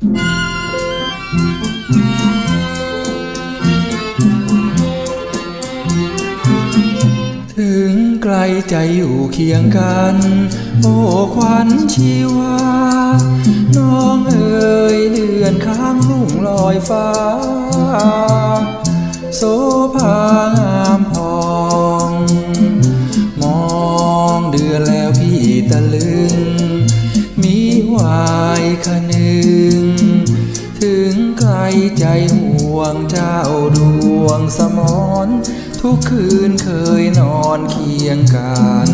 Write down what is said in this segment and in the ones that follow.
ถึงไกลใจอยู่เคียงกัน โอ้ควันชีวา น้องเอ๋ยเดือนข้างลุ่งลอยฟ้า โสภางาม งเจ้าดวงสมอนทุกคืนเคยนอนเคียงกัน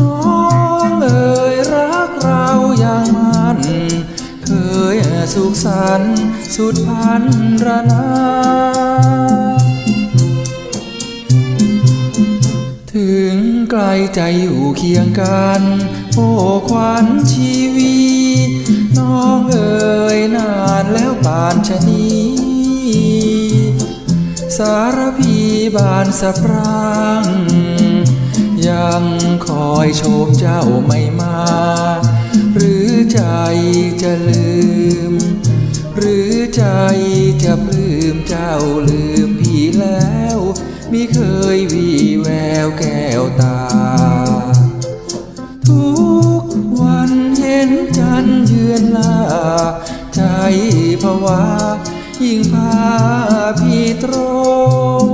น้องเอ๋ยรักเราอย่างมัน เคยสุขสันต์สุดพันรนาถึงไกลใจอยู่เคียงกัน โอ้ควันชีวี น้องเอ๋ยนา ปานชะนี้สารพีบานสะพรังยังคอยชมเจ้าไม่มา หรือใจจะลืม หรือใจจะปลื้มเจ้าลืมพี่แล้วมิเคยวีแววแก้วตา ทุกวันเห็นจันเยือนลา ภาวะยิ่งพาพี่ตรง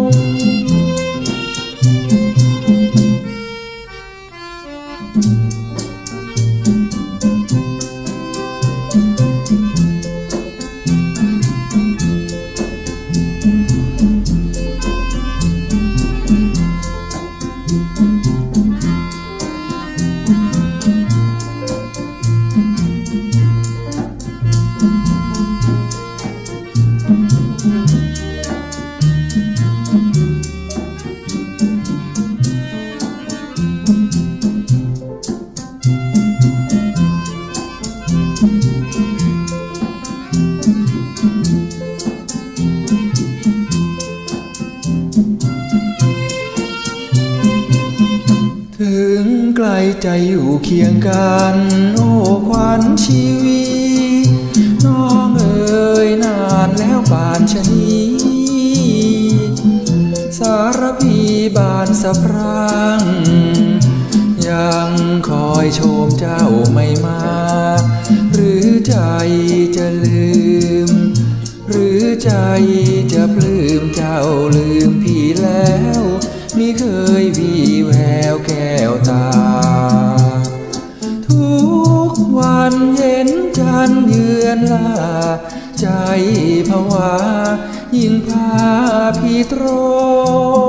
ลใจอยู่เคียงกัน โอ้ควันชีวีน้องเอ๋ยนานแล้วบานชนีสารพีบานสะพรัง ยังคอยชมเจ้าไม่มา หรือใจจะลืม หรือใจจะปลื้มเจ้าลืมพี่แล้วมิเคยวี เย็นจันเยือนลา ใจภาวะยิ่งพาพี่ตรง